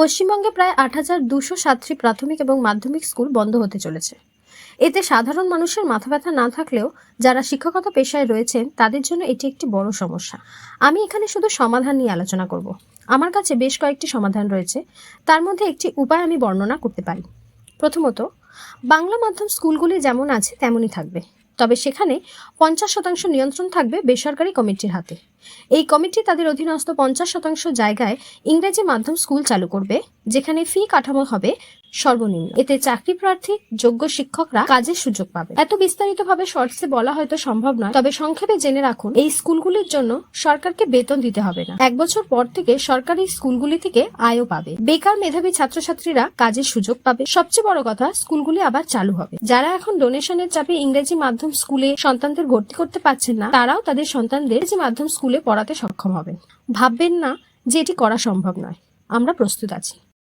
পশ্চিমবঙ্গে প্রায় আট হাজার দুশো সাতটি প্রাথমিক এবং মাধ্যমিক স্কুল বন্ধ হতে চলেছে। এতে সাধারণ মানুষের মাথা ব্যথা না থাকলেও যারা শিক্ষকতা পেশায় রয়েছেন, তাদের জন্য এটি একটি বড় সমস্যা। আমি এখানে শুধু সমাধান নিয়ে আলোচনা করব। আমার কাছে বেশ কয়েকটি সমাধান রয়েছে। তার মধ্যে একটি উপায় আমি বর্ণনা করতে পারি। প্রথমত, বাংলা মাধ্যম স্কুলগুলি যেমন আছে, তেমনই থাকবে। তবে সেখানে পঞ্চাশ শতাংশ নিয়ন্ত্রণ থাকবে বেসরকারি কমিটির হাতে। এই কমিটি তাদের অধীনস্থ পঞ্চাশ শতাংশ জায়গায় ইংরেজি মাধ্যম স্কুল চালু করবে, যেখানে ফি কাঠামো হবে সর্বনিম্ন। এতে চাকরি প্রার্থী, যোগ্য শিক্ষকরা কাজের সুযোগ পাবে। এত বিস্তারিতভাবে শর্টসে বলা হয়তো সম্ভব নয়, তবে সংক্ষেপে জেনে রাখুন, এই স্কুলগুলির জন্য সরকারকে বেতন দিতে হবে না। এক বছর পর থেকে সরকারি স্কুলগুলি থেকে আয়ও পাবে। বেকার মেধাবী ছাত্রছাত্রীরা কাজের সুযোগ পাবে। সবচেয়ে বড় কথা, স্কুলগুলি আবার চালু হবে। যারা এখন ডোনেশনের চাপে ইংরেজি মাধ্যম স্কুলে সন্তানদের ভর্তি করতে পারছেন না, তারাও তাদের সন্তানদের ইংরেজি মাধ্যম স্কুলে পড়াতে সক্ষম হবেন। ভাববেন না যে এটি করা সম্ভব নয়। আমরা প্রস্তুত আছি।